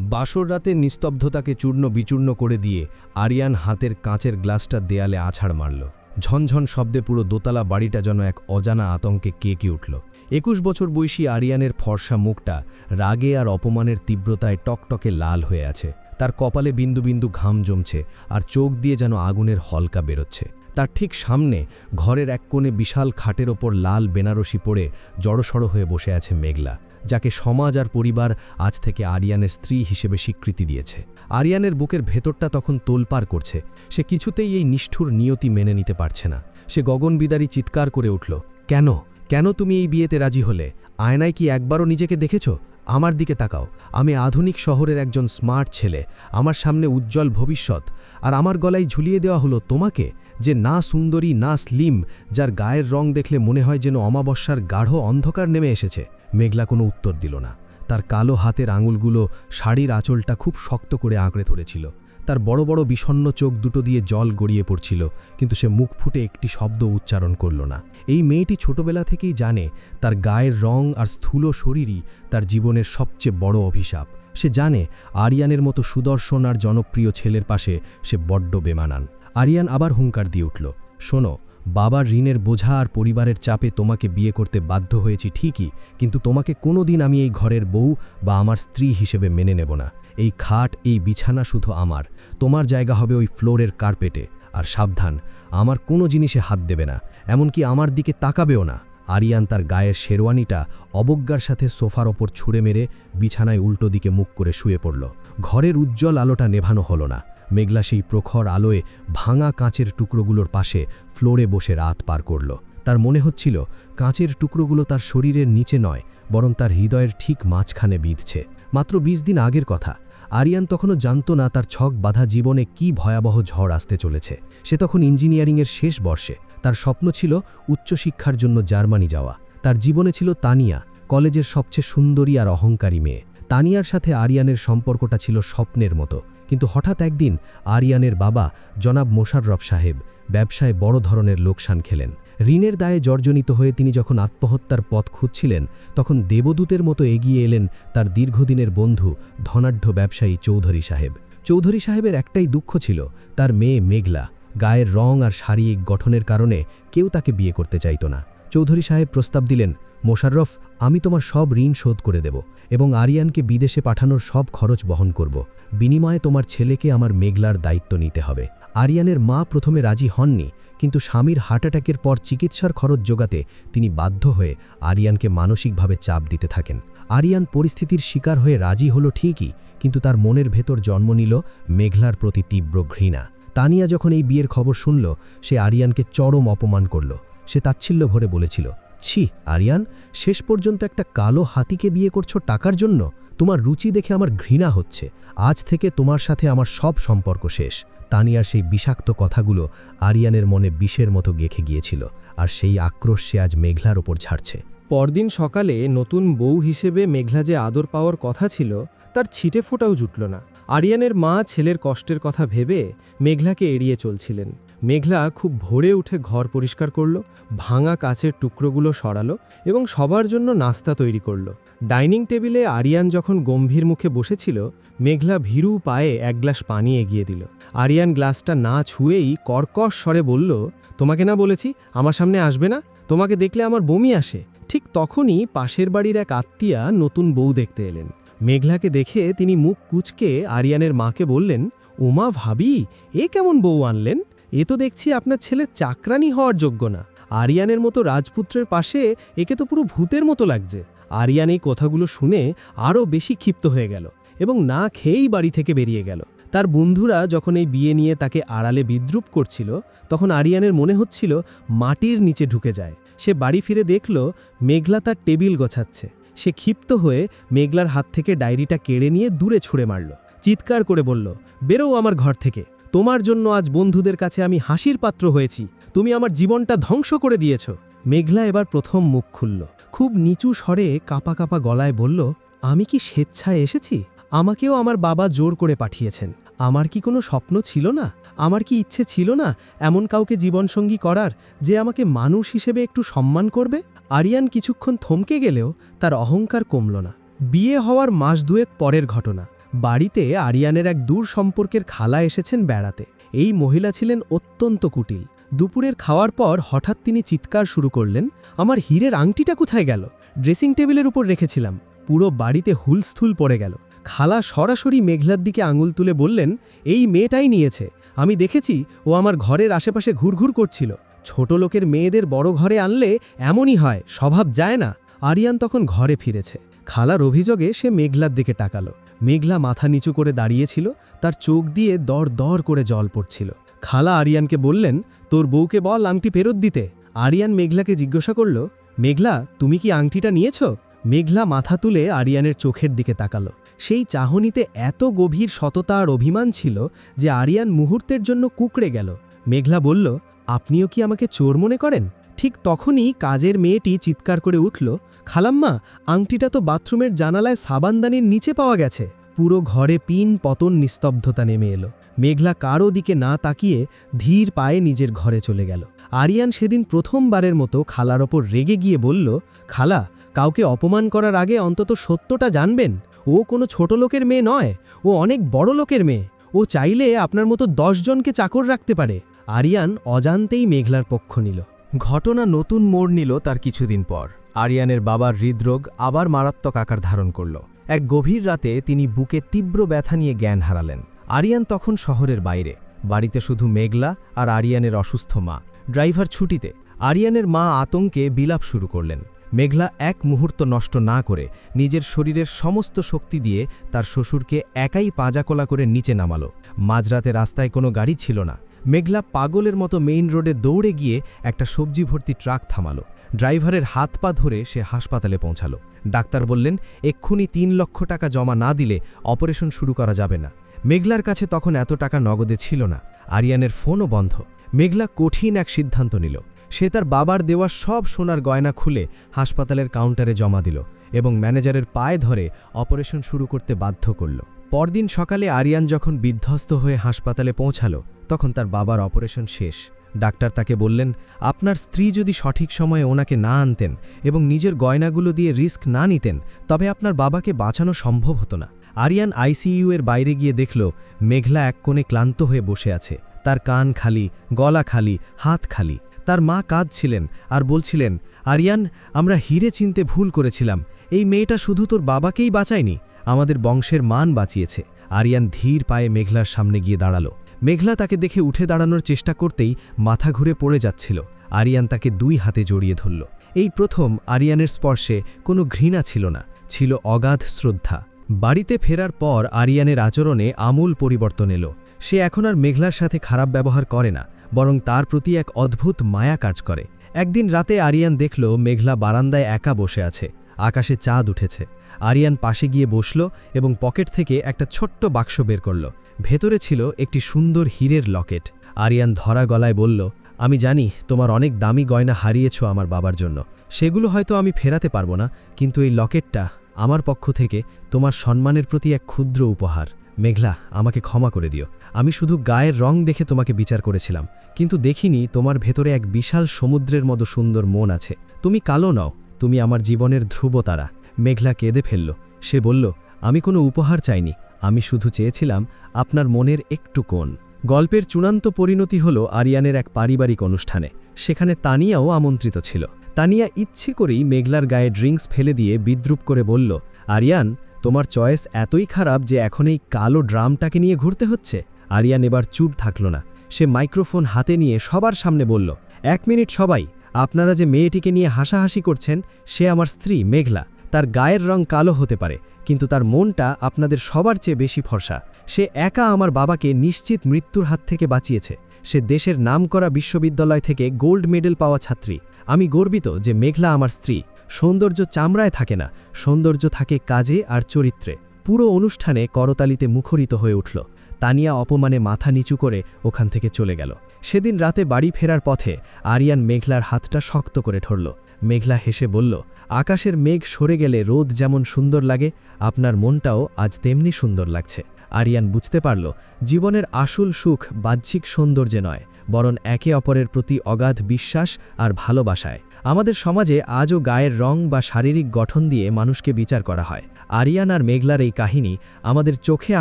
বাসর রাতে নিস্তব্ধতাকে চূর্ণ বিচূর্ণ করে দিয়ে আরিয়ান হাতের কাঁচের গ্লাসটা দেয়ালে আছাড় মারল। ঝনঝন শব্দে পুরো দোতলা বাড়িটা যেন এক অজানা আতঙ্কে কেঁকে উঠল। একুশ বছর বয়সী আরিয়ানের ফর্সা মুখটা রাগে আর অপমানের তীব্রতায় টকটকে লাল হয়ে আছে। তার কপালে বিন্দু বিন্দু ঘাম জমছে আর চোখ দিয়ে যেন আগুনের হলকা বেরোচ্ছে। তার ঠিক সামনে ঘরের এক কোণে বিশাল খাটের ওপর লাল বেনারসি পরে জড়সড় হয়ে বসে আছে মেঘলা। যাকে সমাজ আর পরিবার আজ থেকে আরিয়ানের স্ত্রী হিসেবে স্বীকৃতি দিয়েছে। আরিয়ানের বুকের ভেতরটা তখন তোলপার করছে। সে কিছুতেই এই নিষ্ঠুর নিয়তি মেনে নিতে পারছে না। সে গগনবিদারী চিৎকার করে উঠল, কেন? কেন তুমি এই বিয়েতে রাজি হলে? আয়নায় কি একবারও নিজেকে দেখেছ? আমার দিকে তাকাও। আমি আধুনিক শহরের একজন স্মার্ট ছেলে। আমার সামনে উজ্জ্বল ভবিষ্যৎ। আর আমার গলায় ঝুলিয়ে দেওয়া হলো তোমাকে? যে না সুন্দরী, না স্লিম, যার গায়ের রং দেখলে মনে হয় যেন অমাবস্যার গাঢ় অন্ধকার নেমে এসেছে। মেঘলা কোনো উত্তর দিল না। তার কালো হাতের আঙুলগুলো শাড়ির আঁচলটা খুব শক্ত করে আঁকড়ে ধরেছিল। তার বড় বড় বিষণ্ন চোখ দুটো দিয়ে জল গড়িয়ে পড়ছিল, কিন্তু সে মুখ ফুটে একটি শব্দ উচ্চারণ করল না। এই মেয়েটি ছোটবেলা থেকেই জানে, তার গায়ের রং আর স্থূল শরীরই তার জীবনের সবচেয়ে বড় অভিশাপ। সে জানে, আরিয়ানের মতো সুদর্শন আর জনপ্রিয় ছেলের পাশে সে বড্ড বেমানান। আরিয়ান আবার হুঙ্কার দিয়ে উঠল, শোনো, বাবার ঋণের বোঝা আর পরিবারের চাপে তোমাকে বিয়ে করতে বাধ্য হয়েছি ঠিকই, কিন্তু তোমাকে কোনো দিন আমি এই ঘরের বউ বা আমার স্ত্রী হিসেবে মেনে নেব না। এই খাট, এই বিছানা শুধু আমার। তোমার জায়গা হবে ওই ফ্লোরের কার্পেটে। আর সাবধান, আমার কোনো জিনিসে হাত দেবে না, এমনকি আমার দিকে তাকাবেও না। আরিয়ান তার গায়ের শেরওয়ানিটা অবজ্ঞার সাথে সোফার ওপর ছুঁড়ে মেরে বিছানায় উল্টো দিকে মুখ করে শুয়ে পড়ল। ঘরের উজ্জ্বল আলোটা নেভানো হলো না। মেঘলা সেই প্রখর আলোয় ভাঙা কাঁচের টুকরোগুলোর পাশে ফ্লোরে বসে রাত পার করল। তার মনে হচ্ছিল, কাঁচের টুকরোগুলো তার শরীরের নিচে নয়, বরং তার হৃদয়ের ঠিক মাঝখানে বিঁধছে। মাত্র ২০ দিন আগের কথা। আরিয়ান তখনও জানত না তার ছক বাধা জীবনে কি ভয়াবহ ঝড় আসতে চলেছে। সে তখন ইঞ্জিনিয়ারিংয়ের শেষ বর্ষে। তার স্বপ্ন ছিল উচ্চশিক্ষার জন্য জার্মানি যাওয়া। তার জীবনে ছিল তানিয়া, কলেজের সবচেয়ে সুন্দরী আর অহংকারী মেয়ে। তানিয়ার সাথে আরিয়ানের সম্পর্কটা ছিল স্বপ্নের মতো। কিন্তু হঠাৎ একদিন আরিয়ানের বাবা জনাব মোশাররফ সাহেব ব্যবসায় বড় ধরনের লোকসান খেলেন। ঋণের দায়ে জর্জনিত হয়ে তিনি যখন আত্মহত্যার পথ খুঁজছিলেন, তখন দেবদূতের মতো এগিয়ে এলেন তার দীর্ঘদিনের বন্ধু ধনাঢ্য ব্যবসায়ী চৌধুরী সাহেব। চৌধুরী সাহেবের একটাই দুঃখ ছিল, তার মেয়ে মেঘলা গায়ের রং আর শারীরিক গঠনের কারণে কেউ তাকে বিয়ে করতে চাইত না। চৌধুরী সাহেব প্রস্তাব দিলেন মোশাররফ, আমি তোমার সব ঋণ শোধ করে দেব এবং আরিয়ানকে বিদেশে পাঠানোর সব খরচ বহন করব। বিনিময়ে তোমার ছেলেকে আমার মেঘলার দায়িত্ব নিতে হবে। আরিয়ানের মা প্রথমে রাজি হননি, কিন্তু স্বামীর হার্ট অ্যাটাকের পর চিকিৎসার খরচ জোগাতে তিনি বাধ্য হয়ে আরিয়ানকে মানসিকভাবে চাপ দিতে থাকেন। আরিয়ান পরিস্থিতির শিকার হয়ে রাজি হলো ঠিকই, কিন্তু তার মনের ভেতর জন্ম নিল মেঘলার প্রতি তীব্র ঘৃণা। তানিয়া যখন এই বিয়ের খবর শুনল, সে আরিয়ানকে চরম অপমান করল। সে তাচ্ছিল্য ভরে বলেছিল ছি, আরিয়ান, শেষ পর্যন্ত একটা কালো হাতিকে বিয়ে করছ টাকার জন্য? তোমার রুচি দেখে আমার ঘৃণা হচ্ছে। আজ থেকে তোমার সাথে আমার সব সম্পর্ক শেষ। তানিয়ার সেই বিষাক্ত কথাগুলো আরিয়ানের মনে বিষের মতো গেখে গিয়েছিল, আর সেই আক্রোশ সে আজ মেঘলার ওপর ঝাড়ছে। পরদিন সকালে নতুন বউ হিসেবে মেঘলা যে আদর পাওয়ার কথা ছিল, তার ছিটে ফোটাও জুটল না। আরিয়ানের মা ছেলের কষ্টের কথা ভেবে মেঘলাকে এড়িয়ে চলছিলেন। মেঘলা খুব ভোরে উঠে ঘর পরিষ্কার করল, ভাঙা কাচের টুকরোগুলো সরালো এবং সবার জন্য নাস্তা তৈরি করল। ডাইনিং টেবিলে আরিয়ান যখন গম্ভীর মুখে বসেছিল, মেঘলা ভীরু পায়ে এক গ্লাস পানি এগিয়ে দিল। আরিয়ান গ্লাসটা না ছুঁয়েই কর্কশ স্বরে বলল, তোমাকে না বলেছি, আমার সামনে আসবে না? তোমাকে দেখলে আমার বমি আসে। ঠিক তখনই পাশের বাড়ির এক আত্মীয়া নতুন বউ দেখতে এলেন। মেঘলাকে দেখে তিনি মুখ কুচকে আরিয়ানের মাকে বললেন উমা ভাবি, এ কেমন বউ আনলেন? এ তো দেখছি আপনার ছেলের চাকরানি হওয়ার যোগ্য না। আরিয়ানের মতো রাজপুত্রের পাশে একে তো পুরো ভূতের মতো লাগছে। আরিয়ান এই কথাগুলো শুনে আরও বেশি ক্ষিপ্ত হয়ে গেল এবং না খেয়েই বাড়ি থেকে বেরিয়ে গেল। তার বন্ধুরা যখন এই বিয়ে নিয়ে তাকে আড়ালে বিদ্রুপ করছিল, তখন আরিয়ানের মনে হচ্ছিল মাটির নিচে ঢুকে যায়। সে বাড়ি ফিরে দেখল মেঘলা তার টেবিল গছাচ্ছে। সে ক্ষিপ্ত হয়ে মেঘলার হাত থেকে ডায়েরিটা কেড়ে নিয়ে দূরে ছুঁড়ে মারল। চিৎকার করে বলল, বেরো আমার ঘর থেকে। তোমার জন্য আজ বন্ধুদের কাছে আমি হাসির পাত্র হয়েছি। তুমি আমার জীবনটা ধ্বংস করে দিয়েছ। মেঘলা এবার প্রথম মুখ খুলল। খুব নিচু স্বরে কাপা কাপা গলায় বলল, আমি কি স্বেচ্ছায় এসেছি? আমাকেও আমার বাবা জোর করে পাঠিয়েছেন। আমার কি কোনো স্বপ্ন ছিল না? আমার কি ইচ্ছে ছিল না এমন কাউকে জীবনসঙ্গী করার যে আমাকে মানুষ হিসেবে একটু সম্মান করবে? আরিয়ান কিছুক্ষণ থমকে গেলেও তার অহংকার কমল না। বিয়ে হওয়ার মাস দুয়েক পরের ঘটনা। বাড়িতে আরিয়ানের এক দূর সম্পর্কের খালা এসেছেন বেড়াতে। এই মহিলা ছিলেন অত্যন্ত কুটিল। দুপুরের খাওয়ার পর হঠাৎ তিনি চিৎকার শুরু করলেন, আমার হীরের আংটিটা কোথায় গেল? ড্রেসিং টেবিলের উপর রেখেছিলাম। পুরো বাড়িতে হুলস্থুল পড়ে গেল। খালা সরাসরি মেঘলার দিকে আঙুল তুলে বললেন, এই মেয়েটাই নিয়েছে। আমি দেখেছি, ও আমার ঘরের আশেপাশে ঘুরঘুর করছিল। ছোট লোকের মেয়েদের বড় ঘরে আনলে এমনই হয়, স্বভাব যায় না। আরিয়ান তখন ঘরে ফিরেছে। খালার অভিযোগে সে মেঘলার দিকে টাকালো মেঘলা মাথা নিচু করে দাঁড়িয়েছিল, তার চোখ দিয়ে দর দর করে জল পড়ছিল। খালা আরিয়ানকে বললেন, তোর বউকে বল আংটি ফেরত দিতে। আরিয়ান মেঘলাকে জিজ্ঞাসা করল, মেঘলা, তুমি কি আংটিটা নিয়েছ? মেঘলা মাথা তুলে আরিয়ানের চোখের দিকে তাকালো। সেই চাহনিতে এত গভীর সততা আর অভিমান ছিল যে আরিয়ান মুহূর্তের জন্য কুকড়ে গেল। মেঘলা বলল, আপনিও কি আমাকে চোর মনে করেন? ঠিক তখনই কাজের মেয়েটি চিৎকার করে উঠল, খালাম্মা, আংটিটা তো বাথরুমের জানালায় সাবানদানির নিচে পাওয়া গেছে। পুরো ঘরে পিন, পতন, নিস্তব্ধতা নেমে এলো। মেঘলা কারও দিকে না তাকিয়ে ধীর পায়ে নিজের ঘরে চলে গেল। আরিয়ান সেদিন প্রথমবারের মতো খালার ওপর রেগে গিয়ে বলল, খালা, কাউকে অপমান করার আগে অন্তত সত্যটা জানবেন। ও কোনো ছোট লোকের মেয়ে নয়, ও অনেক বড় লোকের মেয়ে। ও চাইলে আপনার মতো জনকে চাকর রাখতে পারে। আরিয়ান অজান্তেই মেঘলার পক্ষ নিল। ঘটনা নতুন মোড় নিল তার কিছুদিন পর। আরিয়ানের বাবার হৃদরোগ আবার মারাত্মক আকার ধারণ করল। এক গভীর রাতে তিনি বুকে তীব্র ব্যথা নিয়ে জ্ঞান হারালেন। আরিয়ান তখন শহরের বাইরে। বাড়িতে শুধু মেঘলা আর আরিয়ানের অসুস্থ মা। ড্রাইভার ছুটিতে, আরিয়ানের মা আতঙ্কে বিলাপ শুরু করলেন। মেঘলা এক মুহূর্ত নষ্ট না করে নিজের শরীরের সমস্ত শক্তি দিয়ে তার শ্বশুরকে একাই পাজাকোলা করে নিচে নামালো। মাঝরাতে রাস্তায় কোনো গাড়ি ছিল না। মেঘলা পাগলের মতো মেইন রোডে দৌড়ে গিয়ে একটা সবজি ভর্তি ট্রাক থামালো। ড্রাইভারের হাত পা ধরে সে হাসপাতালে পৌঁছালো। ডাক্তার বললেন, এক্ষুনি তিন লক্ষ টাকা জমা না দিলে অপারেশন শুরু করা যাবে না। মেঘলার কাছে তখন এত টাকা নগদে ছিল না। আরিয়ানের ফোনও বন্ধ। মেঘলা কঠিন এক সিদ্ধান্ত নিল। সে তার বাবার দেওয়া সব সোনার গয়না খুলে হাসপাতালের কাউন্টারে জমা দিল এবং ম্যানেজারের পায়ে ধরে অপারেশন শুরু করতে বাধ্য করল। পরদিন সকালে আরিয়ান যখন বিধ্বস্ত হয়ে হাসপাতালে পৌঁছালো তখন তার বাবার অপারেশন শেষ। ডাক্তার তাকে বললেন, আপনার স্ত্রী যদি সঠিক সময়ে ওনাকে না আনতেন এবং নিজের গয়নাগুলো দিয়ে রিস্ক না নিতেন, তবে আপনার বাবাকে বাঁচানো সম্ভব হতো না। আরিয়ান আইসিইউ এর বাইরে গিয়ে দেখল, মেঘলা এক কোণে ক্লান্ত হয়ে বসে আছে। তার কান খালি, গলা খালি, হাত খালি। তার মা কাঁদছিলেন আর বলছিলেন, আরিয়ান, আমরা হিরে চিনতে ভুল করেছিলাম। এই মেয়েটা শুধু তোর বাবাকেই বাঁচায়নি, আমাদের বংশের মান বাঁচিয়েছে। আরিয়ান ধীর পায়ে মেঘলার সামনে গিয়ে দাঁড়াল। মেঘলা তাকে দেখে উঠে দাঁড়ানোর চেষ্টা করতেই মাথা ঘুরে পড়ে যাচ্ছিল। আরিয়ান তাকে দুই হাতে জড়িয়ে ধরল। এই প্রথম আরিয়ানের স্পর্শে কোনো ঘৃণা ছিল না, ছিল অগাধ শ্রদ্ধা। বাড়িতে ফেরার পর আরিয়ানের আচরণে আমূল পরিবর্তন এলো। সে এখন আর মেঘলার সাথে খারাপ ব্যবহার করে না, বরং তার প্রতি এক অদ্ভুত মায়া কাজ করে। একদিন রাতে আরিয়ান দেখল মেঘলা বারান্দায় একা বসে আছে, আকাশে চাঁদ উঠেছে। আরিয়ান পাশে গিয়ে বসল এবং পকেট থেকে একটা ছোট্ট বাক্স বের করল। ভেতরে ছিল একটি সুন্দর হীরের লকেট। আরিয়ান ধরা গলায় বলল, আমি জানি তোমার অনেক দামি গয়না হারিয়েছ আমার বাবার জন্য। সেগুলো হয়তো আমি ফেরাতে পারব না, কিন্তু এই লকেটটা আমার পক্ষ থেকে তোমার সম্মানের প্রতি এক ক্ষুদ্র উপহার। মেঘলা, আমাকে ক্ষমা করে দিও। আমি শুধু গায়ের রং দেখে তোমাকে বিচার করেছিলাম, কিন্তু দেখিনি তোমার ভেতরে এক বিশাল সমুদ্রের মতো সুন্দর মন আছে। তুমি কালো নও, তুমি আমার জীবনের ধ্রুবতারা। মেঘলা কেঁদে ফেলল। সে বলল, আমি কোনো উপহার চাইনি আমি শুধু চেয়েছিলাম আপনার মনের একটু কোণ। গল্পের চূড়ান্ত পরিণতি হল আরিয়ানের এক পারিবারিক অনুষ্ঠানে। সেখানে তানিয়াও আমন্ত্রিত ছিল। তানিয়া ইচ্ছে করেই মেঘলার গায়ে ড্রিঙ্কস ফেলে দিয়ে বিদ্রুপ করে বলল, আরিয়ান, তোমার চয়েস এতই খারাপ যে এখন এই কালো ড্রামটাকে নিয়ে ঘুরতে হচ্ছে? আরিয়ান এবার চুপ থাকল না। সে মাইক্রোফোন হাতে নিয়ে সবার সামনে বলল, এক মিনিট সবাই, আপনারা যে মেয়েটিকে নিয়ে হাসাহাসি করছেন, সে আমার স্ত্রী, মেঘলা। তার গায়ের রং কালো হতে পারে, কিন্তু তার মনটা আপনাদের সবার চেয়ে বেশি ফর্সা। সে একা আমার বাবাকে নিশ্চিত মৃত্যুর হাত থেকে বাঁচিয়েছে। সে দেশের নামকরা বিশ্ববিদ্যালয় থেকে গোল্ড মেডেল পাওয়া ছাত্রী। আমি গর্বিত যে মেঘলা আমার স্ত্রী। সৌন্দর্য চামড়ায় থাকে না, সৌন্দর্য থাকে কাজে আর চরিত্রে। পুরো অনুষ্ঠানে করতালিতে মুখরিত হয়ে উঠল। তানিয়া অপমানে মাথা নিচু করে ওখান থেকে চলে গেল। সেদিন রাতে বাড়ি ফেরার পথে আরিয়ান মেঘলার হাতটা শক্ত করে ঠরল মেঘলা হেসে বলল, আকাশের মেঘ সরে গেলে রোদ যেমন সুন্দর লাগে, আপনার মনটাও আজ তেমনি সুন্দর লাগছে। আরিয়ান বুঝতে পারল, জীবনের আসল সুখ বাহ্যিক সৌন্দর্যে নয়, বরং একে অপরের প্রতি অগাধ বিশ্বাস আর ভালোবাসায়। আমাদের সমাজে আজও গায়ের রং বা শারীরিক গঠন দিয়ে মানুষকে বিচার করা হয়। আরিয়ান আর মেঘলার এই কাহিনী আমাদের চোখে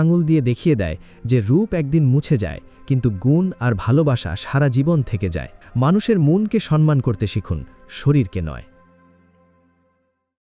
আঙুল দিয়ে দেখিয়ে দেয় যে রূপ একদিন মুছে যায়, কিন্তু গুণ আর ভালোবাসা সারা জীবন থেকে যায়। মানুষের মনকে সম্মান করতে শিখুন, শরীরকে নয়।